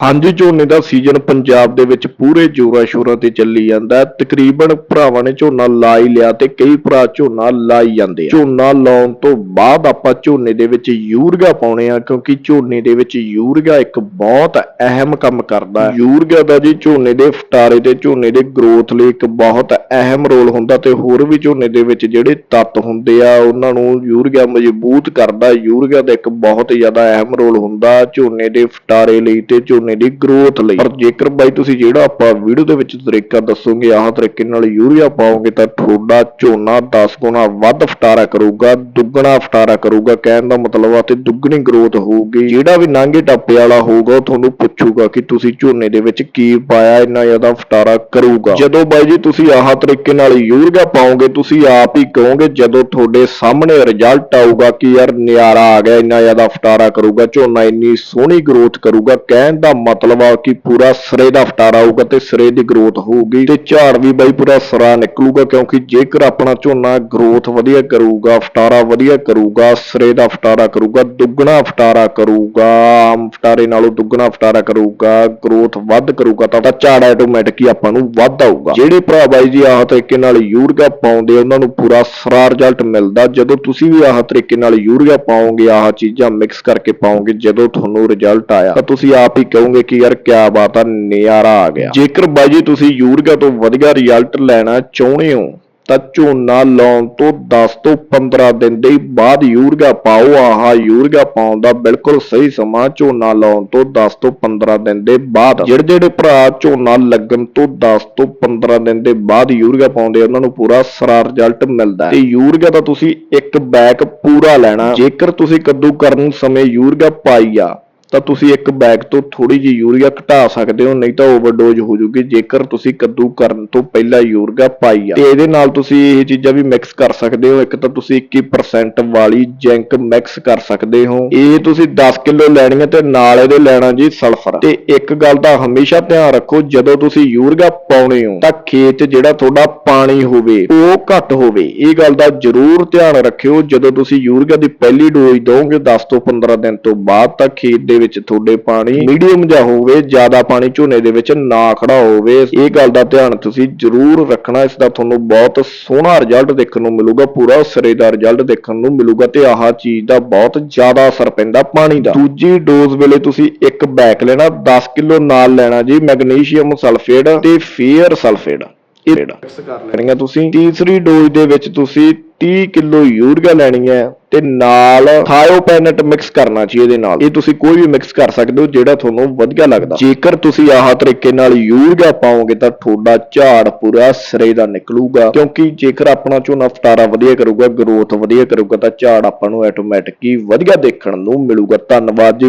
ਹਾਂਜੀ, ਝੋਨੇ ਦਾ ਸੀਜ਼ਨ ਪੰਜਾਬ ਦੇ ਵਿੱਚ ਪੂਰੇ ਜੋਰਾਂ ਸ਼ੋਰਾਂ ਤੇ ਚੱਲੀ ਜਾਂਦਾ ਤਕਰੀਬਨ ਭਰਾਵਾਂ ਨੇ ਝੋਨਾ ਲਾ ਹੀ ਲਿਆ ਤੇ ਕਈ ਭਰਾ ਝੋਨਾ ਲਾਈ ਜਾਂਦੇ ਆ। ਝੋਨਾ ਲਾਉਣ ਤੋਂ ਬਾਅਦ ਆਪਾਂ ਝੋਨੇ ਦੇ ਵਿੱਚ ਯੂਰੀਆ ਪਾਉਣੇ ਆ, ਕਿਉਂਕਿ ਝੋਨੇ ਦੇ ਵਿੱਚ ਯੂਰੀਆ ਇੱਕ ਬਹੁਤ ਅਹਿਮ ਕੰਮ ਕਰਦਾ ਹੈ। ਯੂਰੀਆ ਦਾ ਜੀ ਝੋਨੇ ਦੇ ਫਟਾਰੇ ਤੇ ਝੋਨੇ ਦੇ ਗਰੋਥ ਲਈ ਇੱਕ ਬਹੁਤ ਅਹਿਮ ਰੋਲ ਹੁੰਦਾ ਤੇ ਹੋਰ ਵੀ ਝੋਨੇ ਦੇ ਵਿੱਚ ਜਿਹੜੇ ਤੱਤ ਹੁੰਦੇ ਆ, ਉਹਨਾਂ ਨੂੰ ਯੂਰੀਆ ਮਜ਼ਬੂਤ ਕਰਦਾ। ਯੂਰੀਆ ਦਾ ਇੱਕ ਬਹੁਤ ਜ਼ਿਆਦਾ ਅਹਿਮ ਰੋਲ ਹੁੰਦਾ ਝੋਨੇ ਦੇ ਫਟਾਰੇ ਲਈ ਤੇ ਝੋਨੇ ਦੀ ਗਰੋਥ ਲਈ। ਪਰ ਜੇਕਰ ਬਾਈ ਤੁਸੀਂ ਜਿਹੜਾ ਆਪਾਂ ਵੀਡੀਓ ਦੇ ਵਿੱਚ ਤਰੀਕਾ ਦੱਸੋਗੇ, ਆਹ ਤਰੀਕੇ ਨਾਲ ਯੂਰੀਆ ਪਾਓਗੇ, ਤਾਂ ਤੁਹਾਡਾ ਝੋਨਾ 10 ਗੁਣਾ ਵੱਧ ਫਟਾਰਾ ਕਰੂਗਾ, ਦੁੱਗਣਾ ਫਟਾਰਾ ਕਰੂਗਾ। ਕਹਿਣ ਦਾ ਮਤਲਬ ਆ ਤੇ ਦੁੱਗਣੀ ਗਰੋਥ ਹੋਊਗੀ। ਜਿਹੜਾ ਵੀ ਨਾਂਗੇ ਟੱਪੇ ਵਾਲਾ ਹੋਊਗਾ, ਉਹ ਤੁਹਾਨੂੰ ਪੁੱਛੂਗਾ ਕਿ ਤੁਸੀਂ ਝੋਨੇ ਦੇ ਵਿੱਚ ਕੀ ਪਾਇਆ, ਇੰਨਾ ਜ਼ਿਆਦਾ ਫਟਾਰਾ ਕਰੂਗਾ। ਜਦੋਂ ਬਾਈ ਜੀ ਤੁਸੀਂ ਆਹ ਤਰੀਕੇ ਨਾਲ ਯੂਰੀਆ ਪਾਓਗੇ, ਤੁਸੀਂ ਆਪ ਹੀ ਕਹੋਗੇ, ਜਦੋਂ ਤੁਹਾਡੇ ਸਾਹਮਣੇ ਰਿਜ਼ਲਟ ਆਊਗਾ ਕਿ ਯਾਰ ਨਿਆਰਾ ਆ ਗਿਆ, ਇੰਨਾ ਜ਼ਿਆਦਾ ਫਟਾਰਾ ਕਰੂਗਾ, ਝੋਨਾ ਇੰਨੀ ਸੋਹਣੀ ਗਰੋਥ ਕਰੂਗਾ, ਕਹਿਣ ਦਾ ਮਤਲਬ ਆ ਕਿ ਪੂਰਾ ਸਿਰੇ ਦਾ ਫਟਾਰਾ ਆਊਗਾ ਤੇ ਸਿਰੇ ਦੀ ਗਰੋਥ ਹੋਊਗੀ ਤੇ ਝਾੜ ਵੀ ਬਾਈ ਪੂਰਾ ਸਰਾ ਨਿਕਲੂਗਾ ਕਿਉਂਕਿ ਜੇਕਰ ਆਪਣਾ ਝੋਨਾ ਗਰੋਥ ਵਧੀਆ ਕਰੂਗਾ, ਫਟਾਰਾ ਵਧੀਆ ਕਰੂਗਾ, ਸਿਰੇ ਦਾ ਫਟਾਰਾ ਕਰੂਗਾ, ਦੁੱਗਣਾ ਫਟਾਰਾ ਕਰੂਗਾ, ਆਮ ਫਟਾਰੇ ਨਾਲੋਂ ਦੁੱਗਣਾ ਫਟਾਰਾ ਕਰੂਗਾ ਗਰੋਥ ਵੱਧ ਕਰੂਗਾ ਤਾਂ ਝਾੜ ਆਟੋਮੈਟਿਕ ਹੀ ਆਪਾਂ ਨੂੰ ਵੱਧ ਆਊਗਾ। ਜਿਹੜੇ ਭਰਾ ਬਾਈ ਜੀ ਆਹ ਤਰੀਕੇ ਨਾਲ ਯੂਰੀਆ ਪਾਉਂਦੇ ਉਹਨਾਂ ਨੂੰ ਪੂਰਾ ਸਰਾ ਰਿਜ਼ਲਟ ਮਿਲਦਾ। ਜਦੋਂ ਤੁਸੀਂ ਵੀ ਆਹ ਤਰੀਕੇ ਨਾਲ ਯੂਰੀਆ ਪਾਓਗੇ, ਆਹ ਚੀਜ਼ਾਂ ਮਿਕਸ ਕਰਕੇ ਪਾਓਗੇ, ਜਦੋਂ ਤੁਹਾਨੂੰ ਰਿਜ਼ਲਟ ਆਇਆ, ਤਾਂ ਤੁਸੀਂ ਆਪ ਹੀ ਕਹੋ ਕਹੋਗੇ ਕਿ ਯਾਰ ਕਿਆ ਬਾਤ ਆ ਨਿਆਰਾ ਆ ਗਿਆ। ਜੇਕਰ ਬਾਈ ਜੀ ਤੁਸੀਂ ਯੂਰੀਆ ਤੋਂ ਵਧੀਆ ਰਿਜ਼ਲਟ ਲੈਣਾ ਚਾਹੁੰਦੇ ਹੋ, ਤਾਂ ਝੋਨਾ ਲਾਉਣ ਤੋਂ 10 ਤੋਂ 15 ਦਿਨ ਦੇ ਬਾਅਦ ਯੂਰੀਆ ਪਾਓ। ਆਹ ਯੂਰੀਆ ਪਾਉਣ ਦਾ ਬਿਲਕੁਲ ਸਹੀ ਸਮਾਂ, ਝੋਨਾ ਲਾਉਣ ਤੋਂ 10 ਤੋਂ 15 ਦਿਨ ਦੇ ਬਾਅਦ। ਜਿਹੜੇ ਜਿਹੜੇ ਭਰਾ ਝੋਨਾ ਲੱਗਣ ਤੋਂ 10 ਤੋਂ 15 ਦਿਨ ਦੇ ਬਾਅਦ ਯੂਰੀਆ ਪਾਉਂਦੇ ਉਹਨਾਂ ਨੂੰ ਪੂਰਾ ਸਰਾ ਰਿਜ਼ਲਟ ਮਿਲਦਾ ਹੈ। ਤੇ ਯੂਰੀਆ ਦਾ ਤੁਸੀਂ ਇੱਕ ਬੈਗ ਪੂਰਾ ਲੈਣਾ। ਜੇਕਰ ਤੁਸੀਂ ਕੱਦੂ ਕਰਨ ਸਮੇਂ ਯੂਰੀਆ ਪਾਈ ਆ ਤਾਂ ਤੁਸੀਂ ਇੱਕ ਬੈਗ ਤੋਂ ਥੋੜੀ ਜਿਹੀ ਯੂਰੀਆ ਘਟਾ ਸਕਦੇ ਹੋ, ਨਹੀਂ ਤਾਂ ਓਵਰਡੋਜ਼ ਹੋ ਜੂਗੀ ਜੇਕਰ ਤੁਸੀਂ ਕੱਦੂ ਕਰਨ ਤੋਂ ਪਹਿਲਾਂ ਯੂਰੀਆ ਪਾਈ ਆ। ਤੇ ਇਹਦੇ ਨਾਲ ਤੁਸੀਂ ਇਹ ਚੀਜ਼ਾਂ ਵੀ ਮਿਕਸ ਕਰ ਸਕਦੇ ਹੋ। ਇੱਕ ਤਾਂ ਤੁਸੀਂ 21% ਵਾਲੀ ਜ਼ਿੰਕ ਮਿਕਸ ਕਰ ਸਕਦੇ ਹੋ। ਇਹ ਤੁਸੀਂ 10 ਕਿਲੋ ਲੈਣੀ ਹੈ ਤੇ ਨਾਲ ਇਹਦੇ ਲੈਣਾ ਜੀ ਸਲਫਰ ਤੇ ਇੱਕ ਗੱਲ ਦਾ ਹਮੇਸ਼ਾ ਧਿਆਨ ਰੱਖੋ, ਜਦੋਂ ਤੁਸੀਂ ਯੂਰੀਆ ਪਾਉਣੇ ਹੋ, ਤਾਂ ਖੇਤ ਜਿਹੜਾ ਤੁਹਾਡਾ ਪਾਣੀ ਹੋਵੇ, ਉਹ ਘੱਟ ਹੋਵੇ। ਇਹ ਗੱਲ ਦਾ ਜ਼ਰੂਰ ਧਿਆਨ ਰੱਖਿਓ। ਜਦੋਂ ਤੁਸੀਂ ਯੂਰੀਆ ਦੀ ਪਹਿਲੀ ਡੋਜ਼ ਦਿਓਗੇ 10 ਤੋਂ 15 ਦਿਨ ਤੋਂ ਬਾਅਦ, ਤਾਂ ਖੇਤ ਦੇ ਵਿੱਚ ਤੁਹਾਡੇ ਪਾਣੀ ਮੀਡੀਅਮ ਜਿਹਾ ਹੋਵੇ ਜ਼ਿਆਦਾ ਪਾਣੀ ਝੋਨੇ ਦੇ ਵਿੱਚ ਨਾ ਖੜਾ ਹੋਵੇ। ਇਹ ਗੱਲ ਦਾ ਧਿਆਨ ਤੁਸੀਂ ਜ਼ਰੂਰ ਰੱਖਣਾ ਇਸ ਦਾ ਤੁਹਾਨੂੰ ਬਹੁਤ ਸੋਹਣਾ ਰਿਜ਼ਲਟ ਦੇਖਣ ਨੂੰ ਮਿਲੂਗਾ ਪੂਰਾ ਸਿਰੇ ਦਾ ਰਿਜ਼ਲਟ ਦੇਖਣ ਨੂੰ ਮਿਲੂਗਾ ਤੇ ਆਹ ਚੀਜ਼ ਦਾ ਬਹੁਤ ਜ਼ਿਆਦਾ ਅਸਰ ਪੈਂਦਾ ਪਾਣੀ ਦਾ। ਦੂਜੀ ਡੋਜ਼ ਵੇਲੇ ਤੁਸੀਂ ਇੱਕ ਬੈਕ ਲੈਣਾ 10 ਕਿਲੋ ਨਾਲ ਲੈਣਾ ਜੀ ਮੈਗਨੀਸ਼ੀਅਮ ਸਲਫੇਟ ਤੇ ਫੇਅਰ ਸਲਫੇਟ ਇਹ ਮਿਕਸ ਕਰ ਲੈਣੀਆਂ ਤੁਸੀਂ। ਤੀਸਰੀ ਡੋਜ਼ ਦੇ ਵਿੱਚ ਤੁਸੀਂ 30 ਕਿਲੋ ਯੂਰੀਆ ਲੈਣੀ ਹੈ ਤੇ ਨਾਲ ਥਾਇਓਪੈਨਟ ਮਿਕਸ ਕਰਨਾ ਜੀ ਇਹਦੇ ਨਾਲ। ਇਹ ਤੁਸੀਂ ਕੋਈ ਵੀ ਮਿਕਸ ਕਰ ਸਕਦੇ ਹੋ ਜਿਹੜਾ ਤੁਹਾਨੂੰ ਵਧੀਆ ਲੱਗਦਾ। ਜੇਕਰ ਤੁਸੀਂ ਆਹ ਤਰੀਕੇ ਨਾਲ ਯੂਰੀਆ ਪਾਓਗੇ ਤਾਂ ਤੁਹਾਡਾ ਝਾੜ ਪੂਰਾ ਸਿਰੇ ਦਾ ਨਿਕਲੂਗਾ। ਕਿਉਂਕਿ ਜੇਕਰ ਆਪਣਾ ਝੋਨਾ ਫਟਾਰਾ ਵਧੀਆ ਕਰੂਗਾ ਗਰੋਥ ਵਧੀਆ ਕਰੂਗਾ, ਤਾਂ ਝਾੜ ਆਪਾਂ ਨੂੰ ਆਟੋਮੈਟਿਕ ਹੀ ਵਧੀਆ ਦੇਖਣ ਨੂੰ ਮਿਲੂਗਾ। ਧੰਨਵਾਦ ਜੀ।